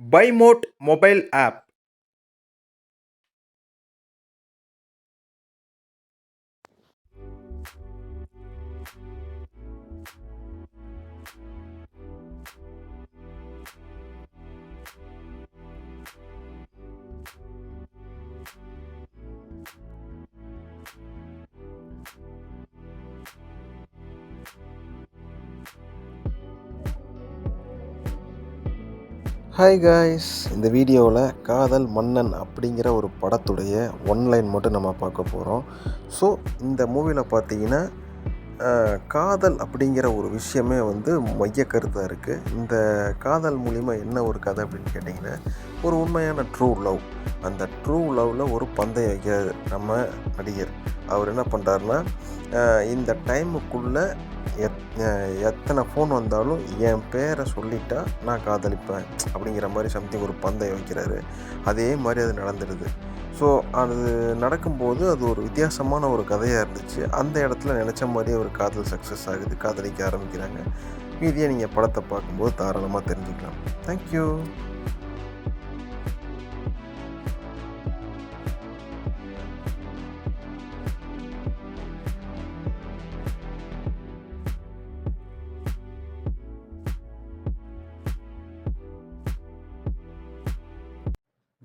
buy mode mobile app hi guys இந்த வீடியோவில் காதல் மன்னன் அப்படிங்கிற ஒரு படத்துடைய ஒன்லைன் மட்டும் நம்ம பார்க்க போகிறோம் ஸோ இந்த மூவியில் பார்த்தீங்கன்னா காதல் அப்படிங்கிற ஒரு விஷயமே வந்து மைய கருத்தாக இருக்குது இந்த காதல் மூலிமா என்ன ஒரு கதை அப்படின்னு கேட்டிங்கன்னா ஒரு உண்மையான ட்ரூ லவ் அந்த ட்ரூ லவ்வில் ஒரு பந்தயம் வைக்கிறார் நம்ம நடிகர். அவர் என்ன பண்ணுறாருன்னா இந்த டைமுக்குள்ளே எத் எத்தனை ஃபோன் வந்தாலும் என் பேரை சொல்லிட்டா நான் காதலிப்பேன் அப்படிங்கிற மாதிரி சம்திங் ஒரு பந்தயம் வைக்கிறாரு. அதே மாதிரி அது நடந்துடுது ஸோ அது நடக்கும்போது அது ஒரு வித்தியாசமான ஒரு கதையாக இருந்துச்சு. அந்த இடத்துல நினச்ச மாதிரியே ஒரு காதல் சக்ஸஸ் ஆகுது. காதலிக்க ஆரம்பிக்கிறாங்க. மீதியை நீங்கள் படத்தை பார்க்கும்போது தாராளமாக தெரிஞ்சுக்கலாம். தேங்க்யூ